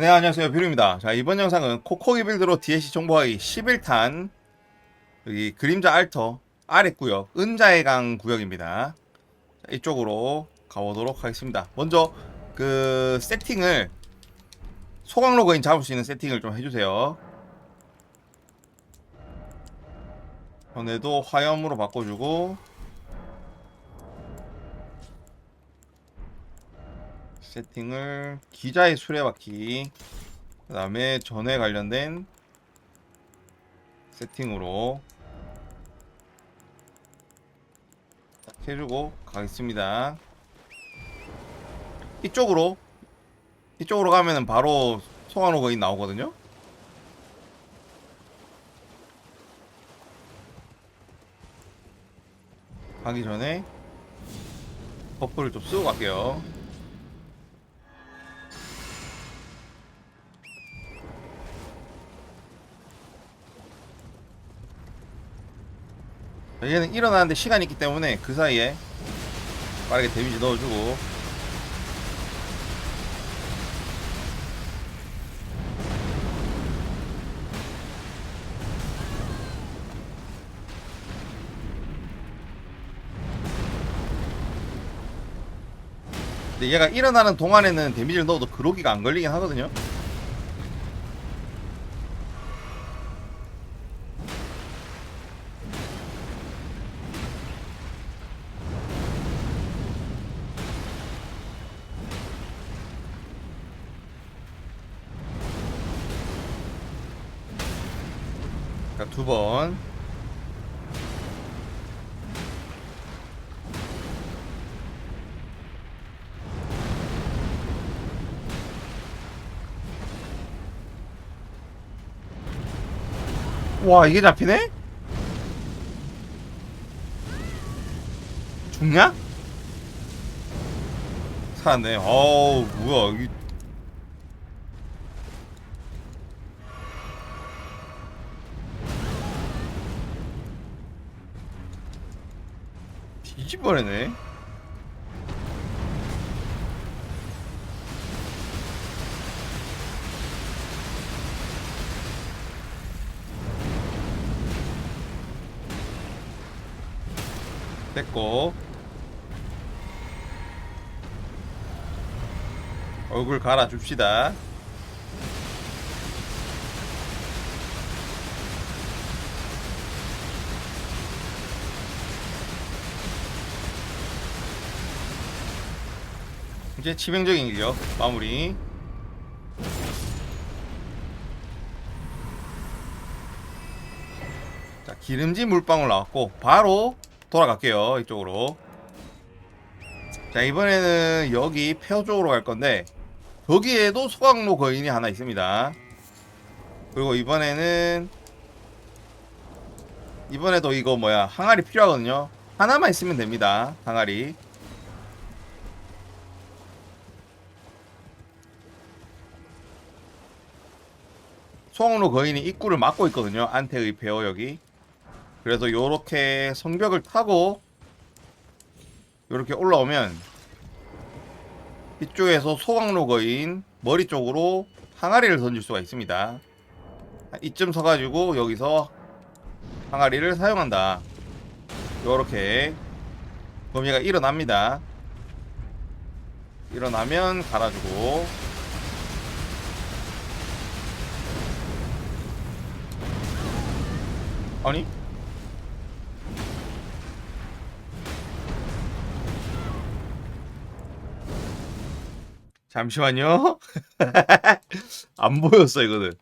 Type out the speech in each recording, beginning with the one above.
네 안녕하세요. 뷰입니다. 자 이번 영상은 코코기 빌드로 DLC 정보하기 11탄 여기 그림자 알터 아랫구역 은자의 강 구역입니다. 자, 이쪽으로 가보도록 하겠습니다. 먼저 그 세팅을 소강 로그인 잡을 수 있는 세팅을 좀 해주세요. 전에도 화염으로 바꿔주고 세팅을 기자의 수레바퀴 그 다음에 전에 관련된 세팅으로 딱 해주고 가겠습니다. 이쪽으로 이쪽으로 가면은 바로 송환호 거인 나오거든요? 가기 전에 버프를 좀 쓰고 갈게요 얘는 일어나는데 시간이 있기 때문에 그 사이에 빠르게 데미지 넣어주고. 근데 얘가 일어나는 동안에는 데미지를 넣어도 그로기가 안 걸리긴 하거든요 자, 두 번. 와, 이게 잡히네? 죽냐? 살았네. 어우, 뭐야. 이 뒤집어내네. 됐고 얼굴 갈아줍시다. 이제 치명적인 인격 마무리. 자 기름진 물방울 나왔고 바로 돌아갈게요 이쪽으로. 자 이번에는 여기 폐허 쪽으로 갈 건데 여기에도 소각로 거인이 하나 있습니다. 그리고 이번에는 이번에도 이거 뭐야 항아리 필요하거든요. 하나만 있으면 됩니다. 항아리. 소홍로 거인이 입구를 막고 있거든요. 안태의 배어역이. 그래서 요렇게 성벽을 타고 요렇게 올라오면 이쪽에서 소광로 거인 머리 쪽으로 항아리를 던질 수가 있습니다. 이쯤 서가지고 여기서 항아리를 사용한다. 요렇게 범위가 일어납니다. 일어나면 갈아주고 아니? 잠시만요. 안 보였어 이거는.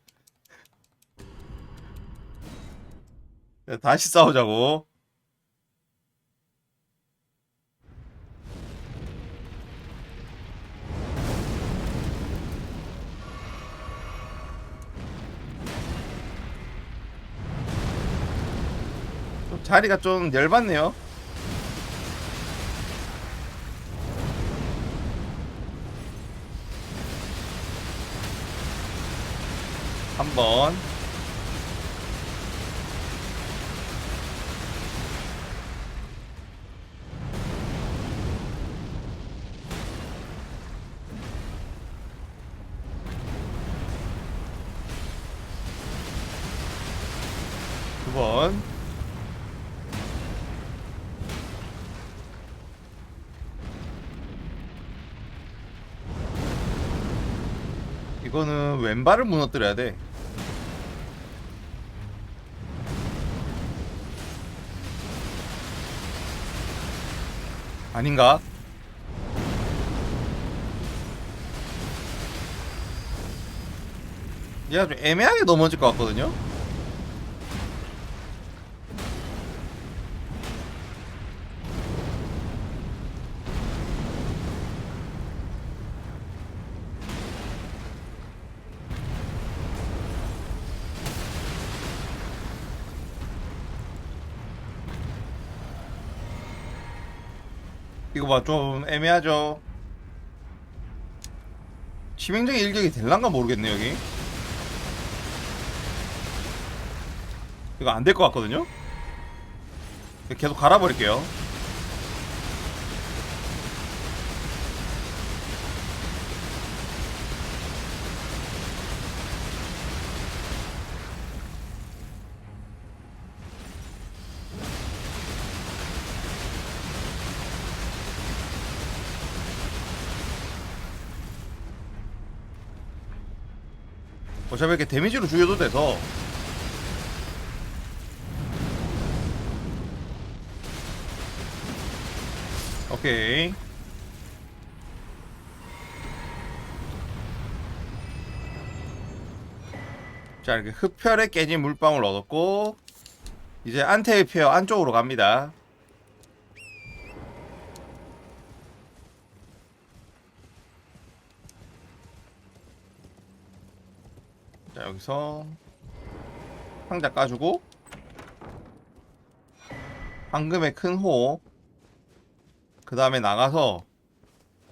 야, 다시 싸우자고. 자리가 좀 열받네요. 한 번. 2번 이거는 왼발을 무너뜨려야 돼 아닌가? 얘가 좀 애매하게 넘어질 것 같거든요? 이거 봐, 좀 애매하죠? 치명적인 일격이 될란가 모르겠네, 여기. 이거 안 될 것 같거든요? 계속 갈아버릴게요. 이렇게 데미지로 죽여도 돼서. 오케이. 자 이렇게 흡혈에 깨진 물방울 얻었고 이제 안테페어 안쪽으로 갑니다 자 여기서 상자 까주고 황금의 큰 호 그 다음에 나가서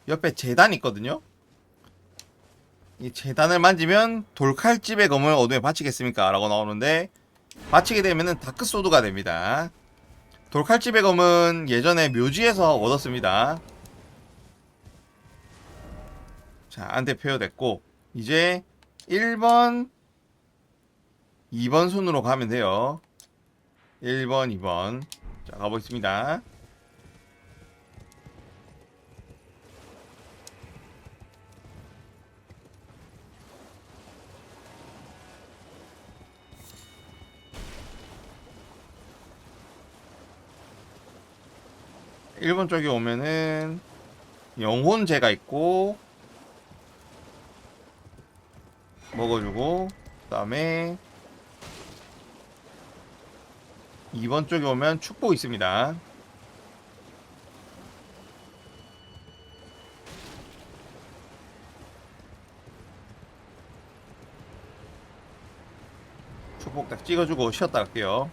옆에 재단 있거든요. 이 재단을 만지면 돌칼집의 검을 어둠에 바치겠습니까? 라고 나오는데 바치게 되면은 다크소드가 됩니다. 돌칼집의 검은 예전에 묘지에서 얻었습니다. 자 안대 표효됐고 이제 1번 2번 순으로 가면 돼요. 1번 2번. 자 가보겠습니다. 일본 쪽에 오면은 영혼제가 있고 먹어주고 그 다음에 2번 쪽에 오면 축복 있습니다. 축복 딱 찍어주고 쉬었다 갈게요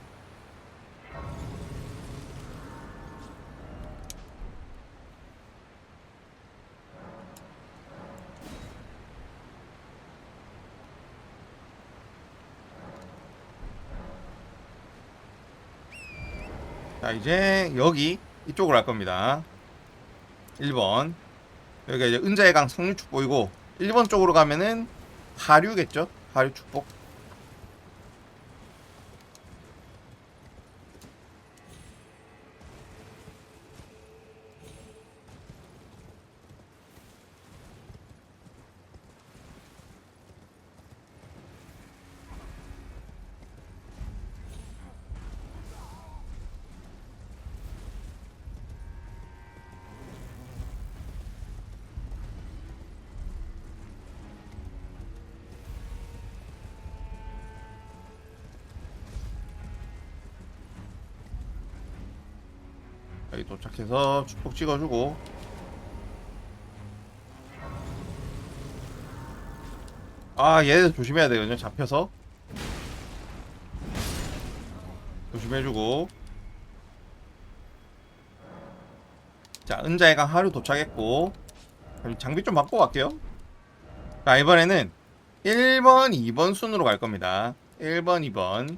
자 이제 여기 이쪽으로 갈 겁니다. 1번. 여기가 이제 은자의 강 성류축 보이고 1번 쪽으로 가면은 하류겠죠? 하류 축복 여기 도착해서 축복 찍어주고. 아 얘들 조심해야 되거든요. 잡혀서. 조심해주고. 자 은자의 강 하루 도착했고. 장비 좀 바꿔 갈게요. 자 이번에는 1번 2번 순으로 갈 겁니다. 1번 2번.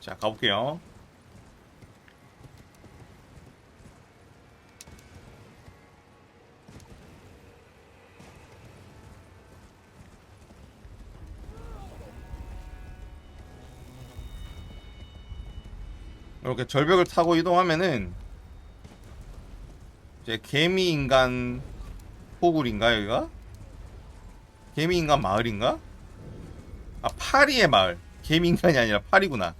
자 가볼게요 이렇게 절벽을 타고 이동하면은 이제 개미 인간 호굴인가 여기가? 개미 인간 마을인가? 아 파리의 마을. 개미 인간이 아니라 파리구나.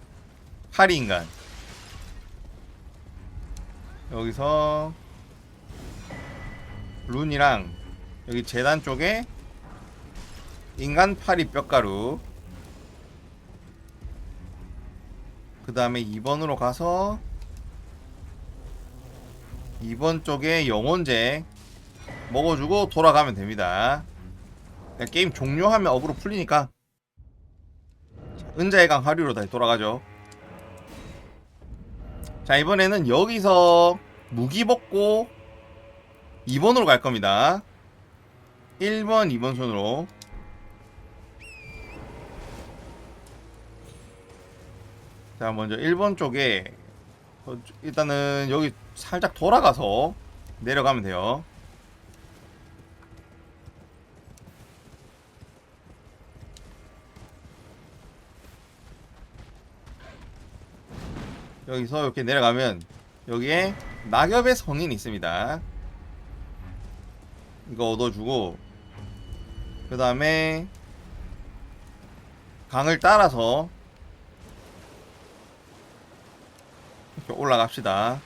파리 인간. 여기서 룬이랑 여기 재단 쪽에 인간 파리 뼈가루 그 다음에 2번으로 가서 2번 쪽에 영혼제 먹어주고 돌아가면 됩니다. 그냥 게임 종료하면 어그로 풀리니까. 자, 은자의 강 하류로 다시 돌아가죠. 자 이번에는 여기서 무기 벗고 2번으로 갈 겁니다. 1번 2번 손으로 자 먼저 1번 쪽에 어, 일단은 여기 살짝 돌아가서 내려가면 돼요. 여기서 이렇게 내려가면 여기에 낙엽의 성인이 있습니다. 이거 얻어주고 그 다음에 강을 따라서 올라갑시다.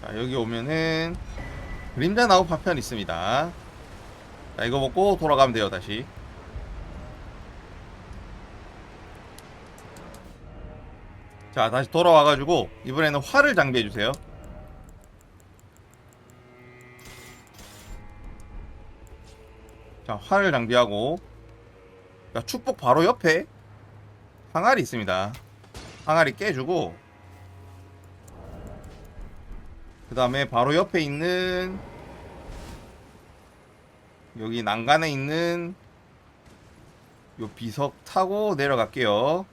자, 여기 오면은 그림자 나무 파편 있습니다. 자, 이거 먹고 돌아가면 돼요, 다시. 자, 다시 돌아와가지고, 이번에는 활을 장비해주세요. 자, 활을 장비하고, 자, 축복 바로 옆에 항아리 있습니다. 항아리 깨주고, 그 다음에 바로 옆에 있는 여기 난간에 있는 요 비석 타고 내려갈게요.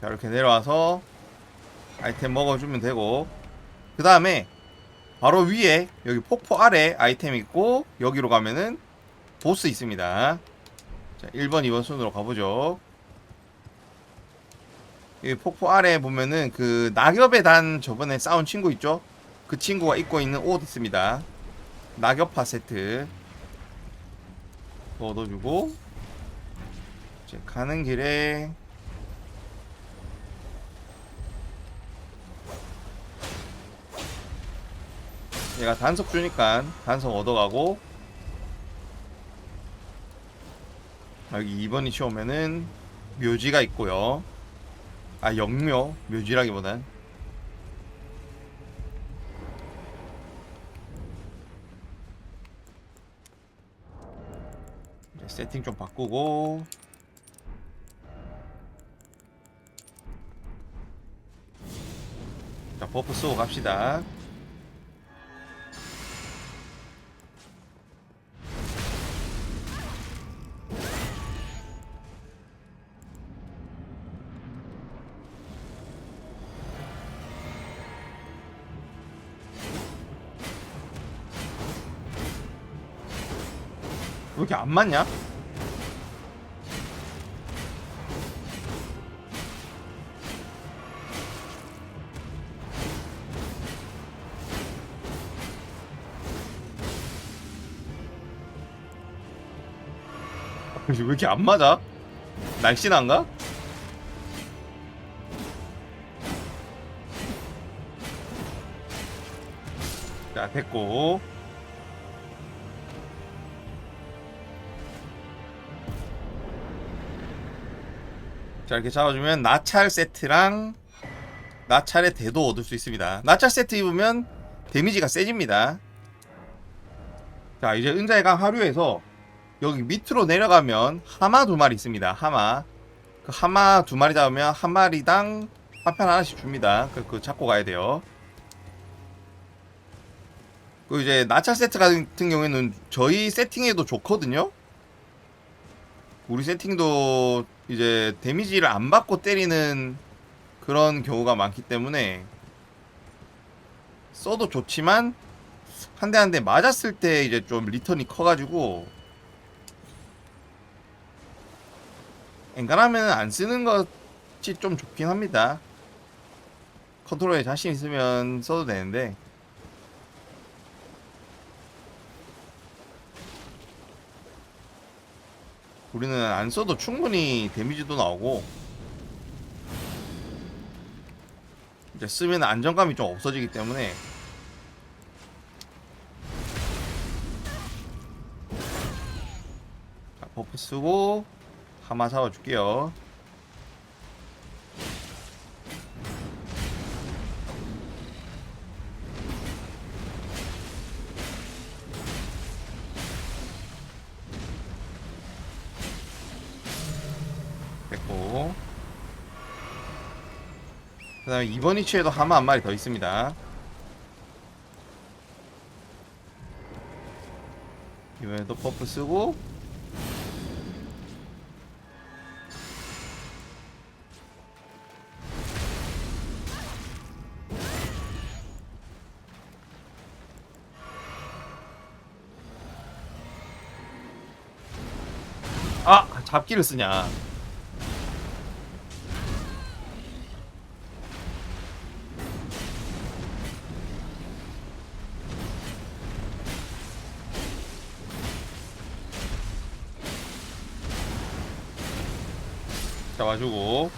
자, 이렇게 내려와서 아이템 먹어주면 되고 그 다음에 바로 위에 여기 폭포 아래 아이템 있고 여기로 가면은 보스 있습니다. 자, 1번, 2번 순으로 가보죠. 여기 폭포 아래 보면은 그 낙엽에 단 저번에 싸운 친구 있죠? 그 친구가 입고 있는 옷 있습니다. 낙엽파 세트. 얻어주고 이제 가는 길에 얘가 단석 주니까 단석 얻어가고 여기 2번이 치오면은 묘지가 있고요. 아 영묘 묘지라기보단 세팅 좀 바꾸고 자 버프 쓰고 갑시다 왜 이렇게 안 맞냐? 왜 이렇게 안 맞아? 날씬한가? 자 됐고 자 이렇게 잡아주면 나찰 세트랑 나찰의 대도 얻을 수 있습니다 나찰 세트 입으면 데미지가 세집니다 자 이제 은자의 강 하류에서 여기 밑으로 내려가면 하마 두 마리 있습니다. 하마. 그 하마 두 마리 잡으면 한 마리당 파편 하나씩 줍니다. 그, 그 잡고 가야 돼요. 그 이제 나차 세트 같은 경우에는 저희 세팅에도 좋거든요. 우리 세팅도 이제 데미지를 안 받고 때리는 그런 경우가 많기 때문에 써도 좋지만 한 대 한 대 맞았을 때 이제 좀 리턴이 커가지고 엔간하면 안 쓰는 것이 좀 좋긴 합니다. 컨트롤에 자신 있으면 써도 되는데. 우리는 안 써도 충분히 데미지도 나오고. 이제 쓰면 안정감이 좀 없어지기 때문에. 자, 버프 쓰고 하마 잡아줄게요. 됐고. 그 다음에 이번 위치에도 하마 한 마리 더 있습니다. 이번에도 버프 쓰고 잡기를 쓰냐? 잡아주고.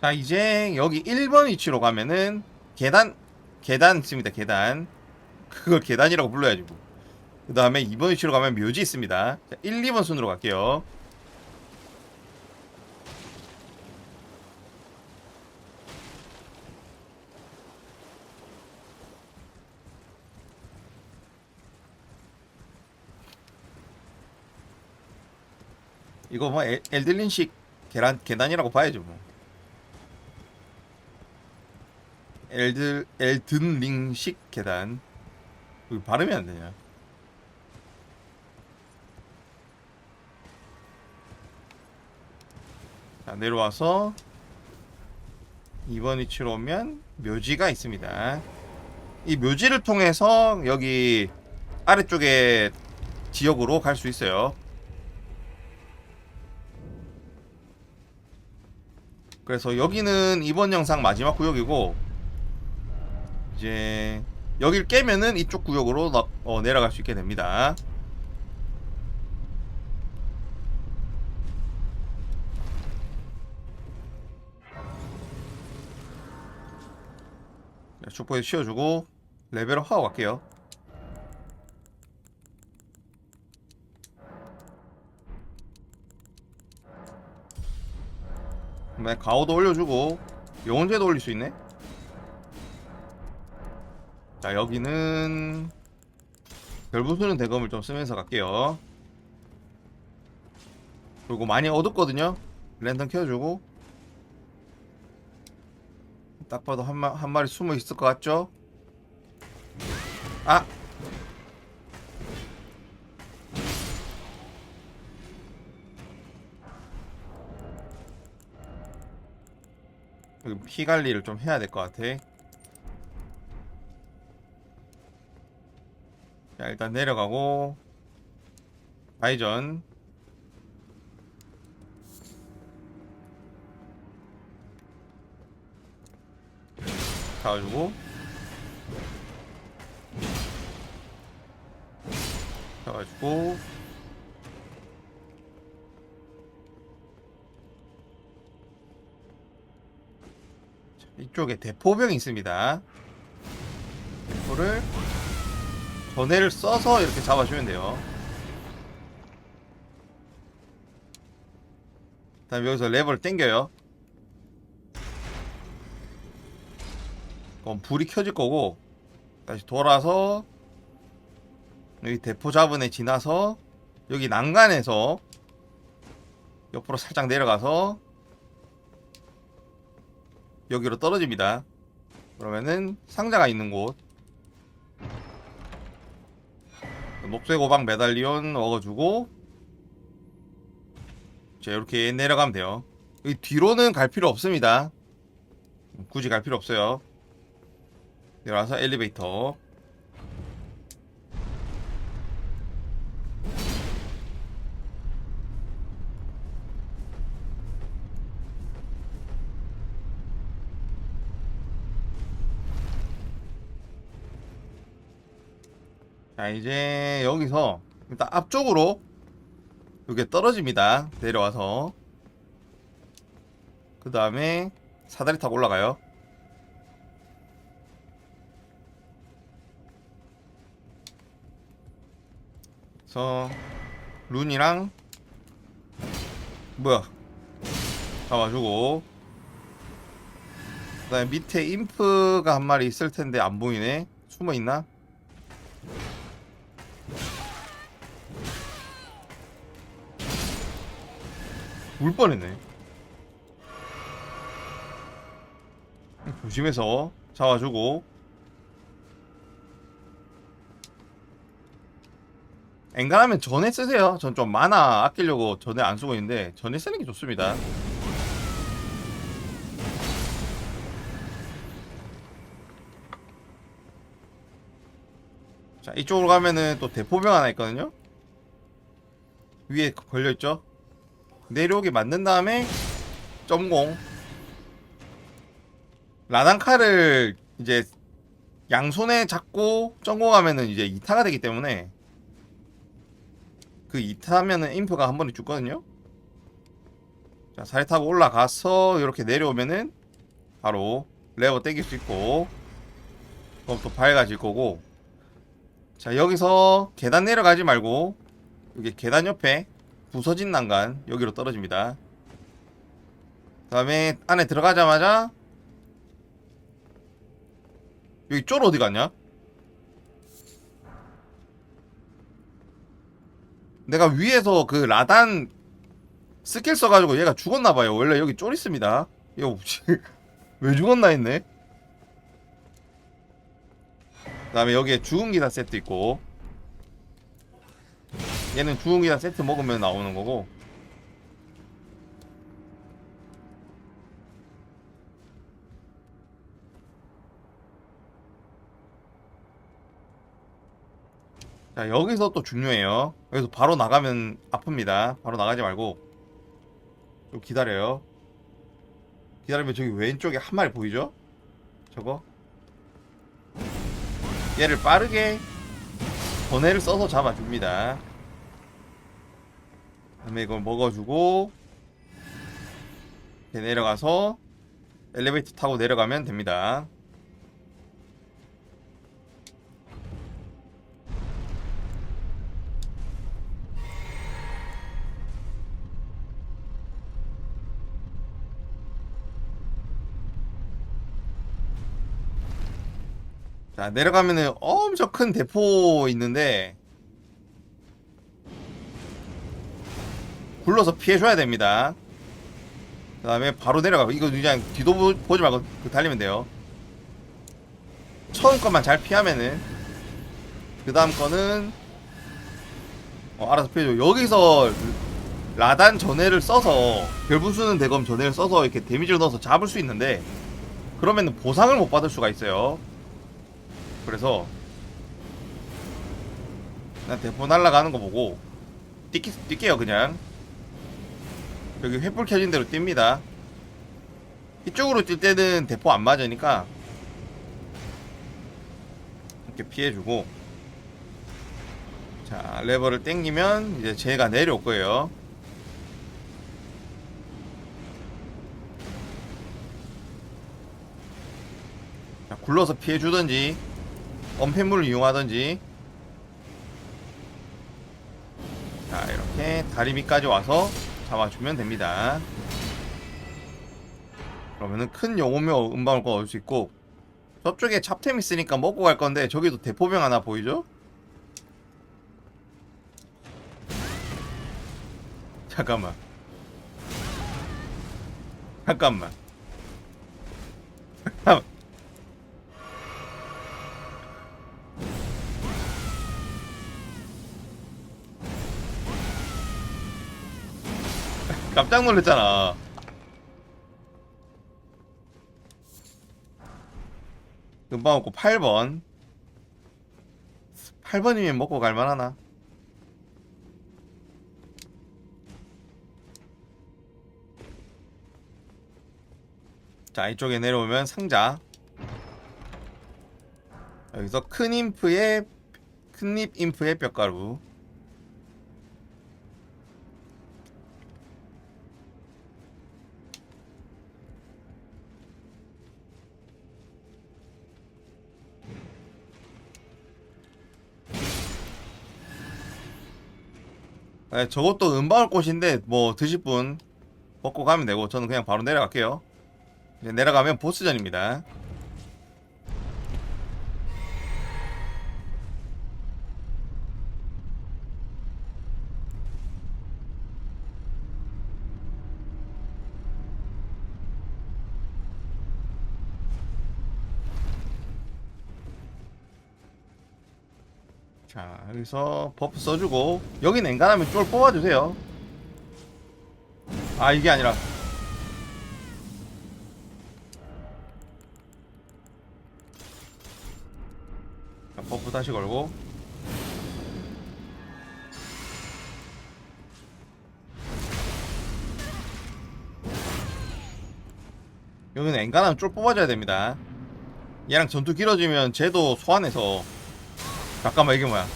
자 이제 여기 1번 위치로 가면은 계단 계단 있습니다 계단. 그걸 계단이라고 불러야지 뭐 그 다음에 2번 위치로 가면 묘지 있습니다. 자, 1, 2번 순으로 갈게요. 이거 뭐 엘- 엘들린식 계란 계단이라고 봐야죠 뭐. 엘들 엘든링식 계단. 왜 발음이 안 되냐? 자 내려와서 2번 위치로 오면 묘지가 있습니다. 이 묘지를 통해서 여기 아래쪽에 지역으로 갈 수 있어요. 그래서 여기는 이번 영상 마지막 구역이고 이제 여길 깨면은 이쪽 구역으로 나- 어, 내려갈 수 있게 됩니다. 자, 축포에 씌워주고 레벨업 하고 갈게요. 네, 가오도 올려주고 영혼제도 올릴 수 있네. 자 여기는 별부수는 대검을 좀 쓰면서 갈게요. 그리고 많이 어둡거든요. 랜턴 켜주고 딱 봐도 한, 마, 한 마리 숨어 있을 것 같죠? 아! 여기 피 관리를 좀 해야 될 것 같아. 자, 일단 내려가고 바이전. 잡아주고. 잡아주고. 자, 이쪽에 대포병이 있습니다. 대포를 전해를 써서 이렇게 잡아주면 돼요. 다음 여기서 레버를 당겨요. 그럼 불이 켜질 거고 다시 돌아서 여기 대포 잡은 애 지나서 여기 난간에서 옆으로 살짝 내려가서 여기로 떨어집니다. 그러면은 상자가 있는 곳 녹색 오방 메달리온 먹어주고 자 이렇게 내려가면 돼요. 이 뒤로는 갈 필요 없습니다. 굳이 갈 필요 없어요. 내려와서 엘리베이터 자 이제 여기서 일단 앞쪽으로 이게 떨어집니다. 내려와서. 그 다음에 사다리 타고 올라가요. 그래서 룬이랑 뭐야? 잡아주고. 그 다음에 밑에 인프가 한 마리 있을 텐데 안 보이네. 숨어 있나? 울 뻔했네. 조심해서 잡아주고. 엔간하면 전에 쓰세요. 전좀 만화 아끼려고 전에 안 쓰고 있는데 전에 쓰는 게 좋습니다. 자 이쪽으로 가면은 또 대포병 하나 있거든요. 위에 걸려 있죠. 내려오게 만든 다음에 점공. 라단카를 이제 양손에 잡고 점공하면은 이제 2타가 되기 때문에 그 2타면은 인프가 한 번에 죽거든요. 자 사리 타고 올라가서 이렇게 내려오면은 바로 레버 땡길 수 있고 또 밝아질 거고. 자 여기서 계단 내려가지 말고 여기 계단 옆에 부서진 난간 여기로 떨어집니다. 그 다음에 안에 들어가자마자 여기 쫄 어디 갔냐? 내가 위에서 그 라단 스킬 써가지고 얘가 죽었나봐요. 원래 여기 쫄 있습니다. 이거 왜 죽었나 했네. 그 다음에 여기에 죽은 기사 세트 있고 얘는 기사 세트 먹으면 나오는 거고. 자 여기서 또 중요해요. 여기서 바로 나가면 아픕니다. 바로 나가지 말고. 좀 기다려요. 기다리면 저기 왼쪽에 한 마리 보이죠? 저거? 얘를 빠르게 번뇌를 써서 잡아줍니다. 다음에 이걸 먹어주고 이렇게 내려가서 엘리베이터 타고 내려가면 됩니다. 자 내려가면은 엄청 큰 대포 있는데 굴러서 피해줘야 됩니다. 그 다음에 바로 내려가 이거 그냥 뒤도 보- 보지 말고 그 달리면 돼요. 처음 것만 잘 피하면은 그 다음 거는 어, 알아서 피해줘. 여기서 라단 전해를 써서 별부수는 대검 전해를 써서 이렇게 데미지를 넣어서 잡을 수 있는데 그러면은 보상을 못 받을 수가 있어요. 그래서 그냥 대포 날아가는 거 보고 뛰기, 뛸게요 그냥 여기 횃불 켜진 대로 뜁니다. 이쪽으로 뛸 때는 대포 안 맞으니까 이렇게 피해주고. 자 레버를 땡기면 이제 제가 내려올 거예요. 자, 굴러서 피해주던지 엄폐물을 이용하던지. 자 이렇게 다리 밑까지 와서 잡아주면 됩니다. 그러면은 큰 영혼묘 음방을 얻을 수 있고 저쪽에 잡템 있으니까 먹고 갈 건데 저기도 대포병 하나 보이죠? 잠깐만. 잠깐만 깜짝 놀랐잖아. 금방 먹고 8번. 8번이면 먹고 갈만하나? 자, 이쪽에 내려오면 상자. 여기서 큰 인프의 큰잎 인프의 뼈가루. 네, 저것도 은방울 꽃인데 뭐 드실 분 먹고 가면 되고 저는 그냥 바로 내려갈게요. 내려가면 보스전입니다. 자 여기서 버프 써주고 여기 냉간하면 쫄 뽑아주세요. 아 이게 아니라. 자, 버프 다시 걸고. 여기는 엔간하면 쫄 뽑아줘야 됩니다. 얘랑 전투 길어지면 쟤도 소환해서 잠깐만 이게 뭐야?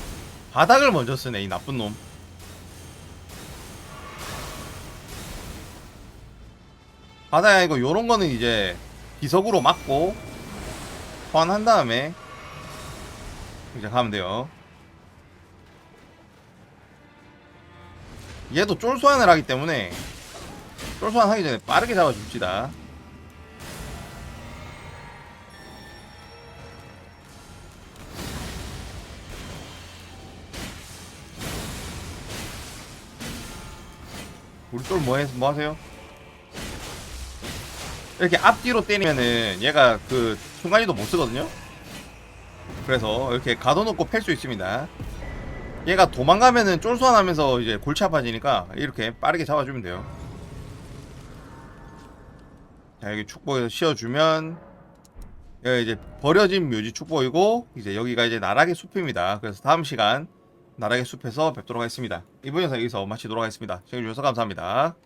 바닥을 먼저 쓰네 이 나쁜 놈. 바닥이 아니고 요런 거는 이제 비석으로 막고 소환한 다음에 이제 가면 돼요. 얘도 쫄 소환을 하기 때문에 쫄 소환하기 전에 빠르게 잡아줍시다 우리 쫄 뭐, 해, 뭐 하세요? 이렇게 앞뒤로 때리면은 얘가 그 순간이도 못 쓰거든요? 그래서 이렇게 가둬놓고 팰 수 있습니다. 얘가 도망가면은 쫄소환하면서 이제 골치 아파지니까 이렇게 빠르게 잡아주면 돼요. 자, 여기 축복에서 씌워주면 여기 이제 버려진 묘지 축복이고 이제 여기가 이제 나락의 숲입니다. 그래서 다음 시간 나락의 숲에서 뵙도록 하겠습니다. 이번 영상 여기서 마치도록 하겠습니다. 시청해주셔서 감사합니다.